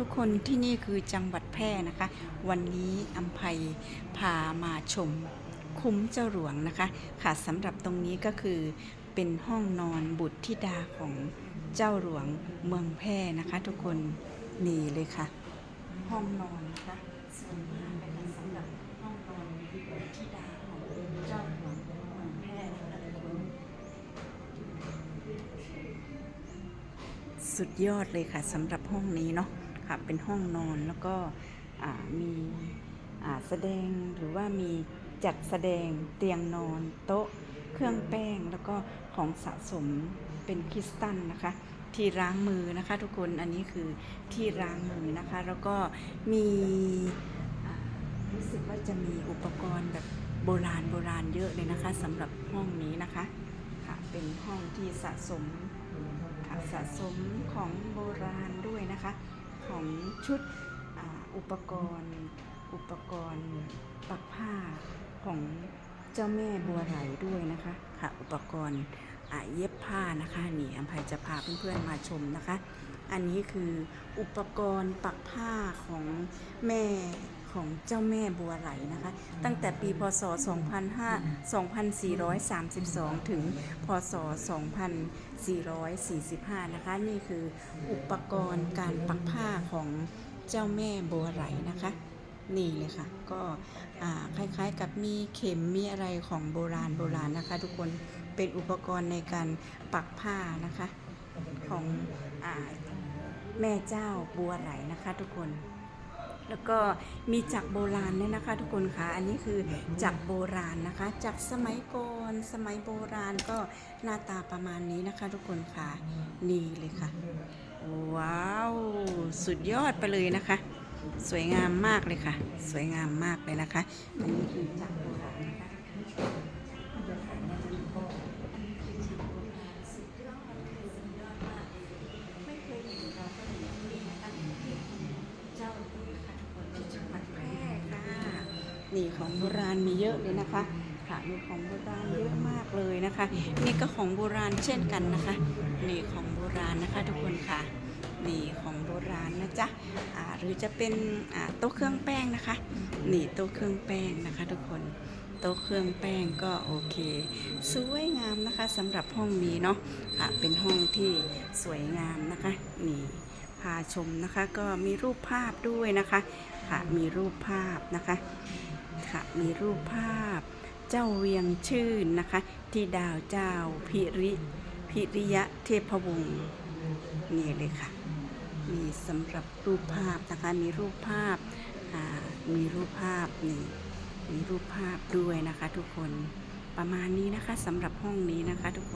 ทุกคนที่นี่คือจังหวัดแพร่นะคะ วันนี้อัมภัยพามาชมคุ้มเจ้าหลวงนะคะ ค่ะสำหรับตรงนี้ก็คือเป็นห้องนอนบุตรธิดาของเจ้าหลวงเมืองแพร่นะคะ ทุกคนนี่เลยค่ะ ห้องนอนนะคะสวยมากเลยค่ะสำหรับห้องนอนบุตรธิดาของเจ้าหลวงเมืองแพร่นะคะทุกคนสุดยอดเลยค่ะสำหรับห้องนี้เนาะ ค่ะ เป็นห้องนอนแล้วก็มีแสดงหรือว่ามีจัดแสดงเตียงนอนโต๊ะเครื่องแป้งแล้วก็ของสะสมเป็นคริสตัลนะคะ ที่ล้างมือนะคะ ทุกคนอันนี้คือที่ล้างมือนะคะ แล้วก็มีรู้สึกว่าจะมีอุปกรณ์แบบโบราณโบราณเยอะเลยนะคะสำหรับห้องนี้นะคะค่ะเป็นห้องที่สะสมสะสมของโบราณด้วยนะคะ ของชุดออุปกรณ์อุปกรณ์ปักผ้าของเจ้าแม่บัวไหลด้วยนะคะค่ะอุปกรณ์เย็บผ้านะคะนี่อัมภัยจะพาเพื่อนๆมาชมนะคะ อันนี้คืออุปกรณ์ปักผ้าของแม่ ของเจ้าแม่บัวไหลนะคะ ตั้งแต่ปีพศ 2500 2432 ถึง พศ 2445 นะคะ นี่คืออุปกรณ์การปักผ้าของเจ้าแม่บัวไหลนะคะนี่เลยค่ะ ก็อ่าคล้ายๆกับมีเข็มมีอะไรของโบราณโบราณนะคะ ทุกคนเป็นอุปกรณ์ในการปักผ้านะคะ ของอาแม่เจ้าบัวไหลนะคะ ทุกคน แล้วก็มีจักรโบราณเนี่ยนะคะทุกคนคะอันนี้คือจักรโบราณนะคะจักรสมัยก่อนสมัยโบราณก็หน้าตาประมาณนี้นะคะ ทุกคนคะนี่เลยค่ะ ว้าว สุดยอดไปเลยนะคะ สวยงามมากเลยค่ะ สวยงามมากเลยนะคะอันนี้คือจักรโบราณนะคะ นี่ของโบราณมีเยอะเลยนะคะค่ะมีของโบราณเยอะมากเลยนะคะ นี่ก็ของโบราณเช่นกันนะคะ นี่ของโบราณนะคะทุกคนค่ะนี่ของโบราณนะจ๊ะหรือจะเป็นโต๊ะเครื่องแป้งนะคะนี่โต๊ะเครื่องแป้งนะคะ ทุกคนโต๊ะเครื่องแป้งก็โอเค สวยงามนะคะสำหรับห้องนี้เนาะค่ะเป็นห้องที่สวยงามนะคะนี่พาชมนะคะก็มีรูปภาพด้วยนะคะค่ะมีรูปภาพนะคะ ค่ะ มีรูปภาพ เจ้าเวียงชื่นนะคะ ที่ดาวเจ้าพิริพิริยะเทพวงศ์นี่เลยค่ะ มีสำหรับรูปภาพนะคะ มีรูปภาพมีรูปภาพนี่มีรูปภาพด้วยนะคะ ทุกคนประมาณนี้นะคะสำหรับห้องนี้นะคะทุกคน